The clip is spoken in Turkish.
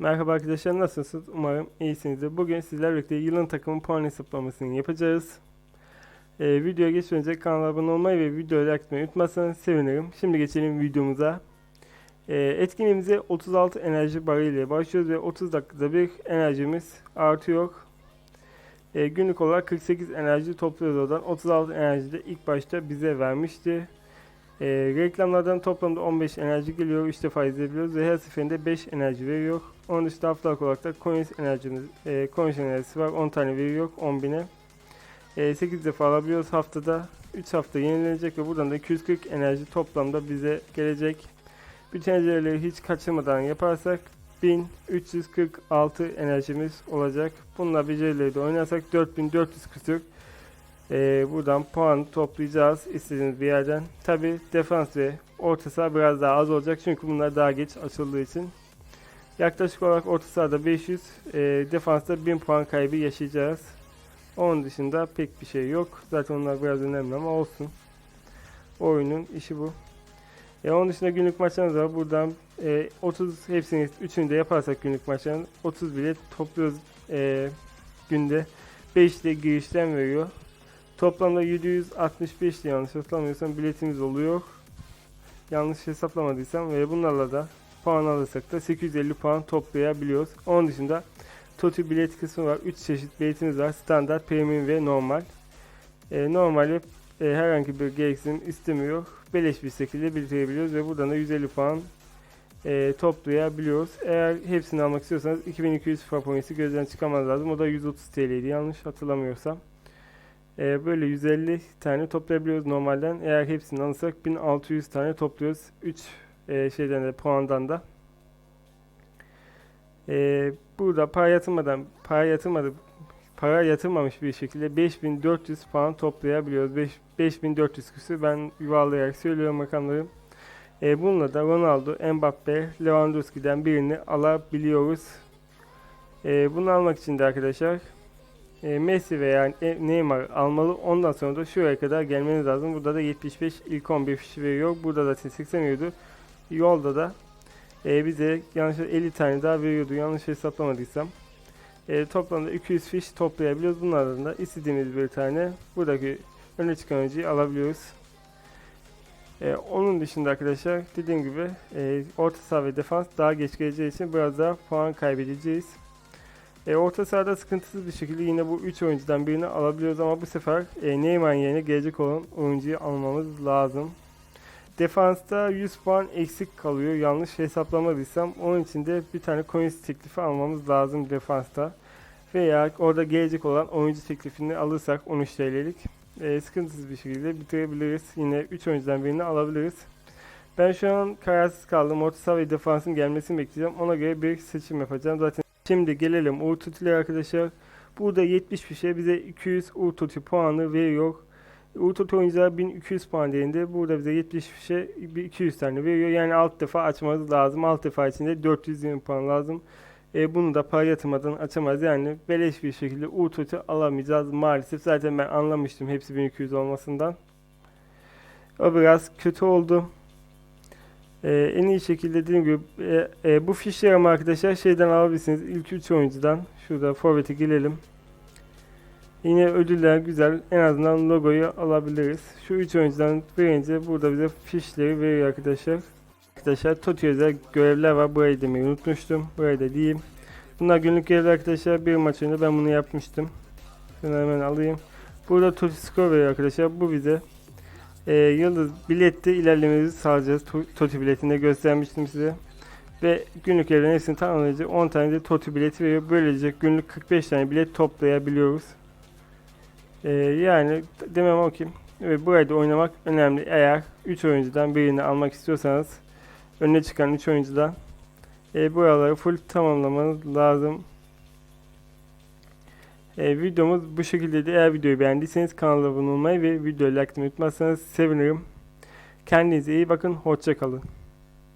Merhaba arkadaşlar nasılsınız? Umarım iyisinizdir. Bugün sizlerle birlikte yılın takımı puan hesaplamasını yapacağız. Ee, videoya geçmeden önce kanala abone olmayı ve videoyu like etmeyi unutmazsanız sevinirim. Şimdi geçelim videomuza. Ee, etkinliğimize 36 enerji barı ile başlıyoruz ve 30 dakikada bir enerjimiz artıyor. Ee, günlük olarak 48 enerji topluyoruz oradan. 36 enerji de ilk başta bize vermişti. Ee, reklamlardan toplamda 15 enerji geliyor. 3 defa izleyebiliyoruz ve her seferinde 5 enerji veriyor. Onun dışında haftalık olarak da coins enerjimiz, e, coins enerjisi var. 10 tane veriyor 10 bine. E, 8 defa alabiliyoruz haftada. 3 hafta yenilenecek ve buradan da 240 enerji toplamda bize gelecek. Bütün enerjileri hiç kaçırmadan yaparsak 1346 enerjimiz olacak. Bununla becerileri de oynarsak 4440 ee, buradan puan toplayacağız istediğiniz bir yerden. Tabi defans ve orta saha biraz daha az olacak çünkü bunlar daha geç açıldığı için. Yaklaşık olarak orta sahada 500, e, defansta 1000 puan kaybı yaşayacağız. Onun dışında pek bir şey yok. Zaten onlar biraz önemli ama olsun. Oyunun işi bu. E, onun dışında günlük maçlarımız var. Buradan e, 30 hepsini üçünü de yaparsak günlük maçların 30 bilet topluyoruz e, günde. 5 de girişten veriyor. Toplamda 765 diye yanlış hatırlamıyorsam biletimiz oluyor. Yanlış hesaplamadıysam ve bunlarla da puan alırsak da 850 puan toplayabiliyoruz. Onun dışında Toti bilet kısmı var. 3 çeşit biletimiz var. Standart, premium ve normal. E, normali e, herhangi bir gereksinim istemiyor. Beleş bir şekilde bitirebiliyoruz ve buradan da 150 puan e, toplayabiliyoruz. Eğer hepsini almak istiyorsanız 2200 FIFA points'i gözden çıkarmanız lazım. O da 130 TL'ydi yanlış hatırlamıyorsam. Ee, böyle 150 tane toplayabiliyoruz normalden. Eğer hepsini alırsak 1600 tane topluyoruz. 3 e, şeyden de puandan da. Ee, burada para yatırmadan para yatırmadı para yatırmamış bir şekilde 5400 puan toplayabiliyoruz. 5, 5400 küsür ben yuvarlayarak söylüyorum rakamları. Ee, bununla da Ronaldo, Mbappe, Lewandowski'den birini alabiliyoruz. Ee, bunu almak için de arkadaşlar e, Messi veya e, Neymar almalı. Ondan sonra da şuraya kadar gelmeniz lazım. Burada da 75 ilk 11 fişi veriyor. Burada da 80 veriyordu. Yolda da e, bize yanlış 50 tane daha veriyordu. Yanlış hesaplamadıysam. E, toplamda 200 fiş toplayabiliyoruz. Bunlardan da istediğimiz bir tane buradaki öne çıkan oyuncuyu alabiliyoruz. E, onun dışında arkadaşlar dediğim gibi e, orta saha ve defans daha geç geleceği için biraz daha puan kaybedeceğiz. E, orta sahada sıkıntısız bir şekilde yine bu 3 oyuncudan birini alabiliyoruz ama bu sefer e, Neyman yerine gelecek olan oyuncuyu almamız lazım. Defansta 100 puan eksik kalıyor yanlış hesaplamadıysam. Onun için de bir tane coins teklifi almamız lazım defansta. Veya orada gelecek olan oyuncu teklifini alırsak 13 TL'lik e, sıkıntısız bir şekilde bitirebiliriz. Yine 3 oyuncudan birini alabiliriz. Ben şu an kararsız kaldım. Orta saha ve defansın gelmesini bekleyeceğim. Ona göre bir seçim yapacağım. Zaten Şimdi gelelim Urtutu'ya arkadaşlar. Burada 70 bir şey bize 200 Urtutu puanı veriyor. Urtutu oyuncular 1200 puan değerinde. Burada bize 70 bir şey 200 tane veriyor. Yani alt defa açmamız lazım. Alt defa içinde 420 puan lazım. E, bunu da para yatırmadan açamaz. Yani beleş bir şekilde Urtutu alamayacağız maalesef. Zaten ben anlamıştım hepsi 1200 olmasından. O biraz kötü oldu. Ee, en iyi şekilde dediğim gibi e, e, bu fişleri ama arkadaşlar şeyden alabilirsiniz. İlk 3 oyuncudan. Şurada forvete gelelim. Yine ödüller güzel. En azından logoyu alabiliriz. Şu 3 oyuncudan verince burada bize fişleri veriyor arkadaşlar. Arkadaşlar Toti özel görevler var. Burayı demeyi unutmuştum. Burayı da diyeyim. Bunlar günlük görevler arkadaşlar. Bir maç önünde ben bunu yapmıştım. Şunu hemen alayım. Burada Toti skor veriyor arkadaşlar. Bu bize e, yıldız bilette ilerlememizi sağlayacağız. Toti biletinde göstermiştim size. Ve günlük evlerin hepsini tamamlayınca 10 tane de Toti bileti veriyor. Böylece günlük 45 tane bilet toplayabiliyoruz. E, yani demem o ki ve burayı da oynamak önemli. Eğer 3 oyuncudan birini almak istiyorsanız önüne çıkan 3 oyuncudan e, buraları full tamamlamanız lazım. E, videomuz bu şekildeydi. Eğer videoyu beğendiyseniz kanala abone olmayı ve videoyu like unutmazsanız sevinirim. Kendinize iyi bakın. Hoşçakalın.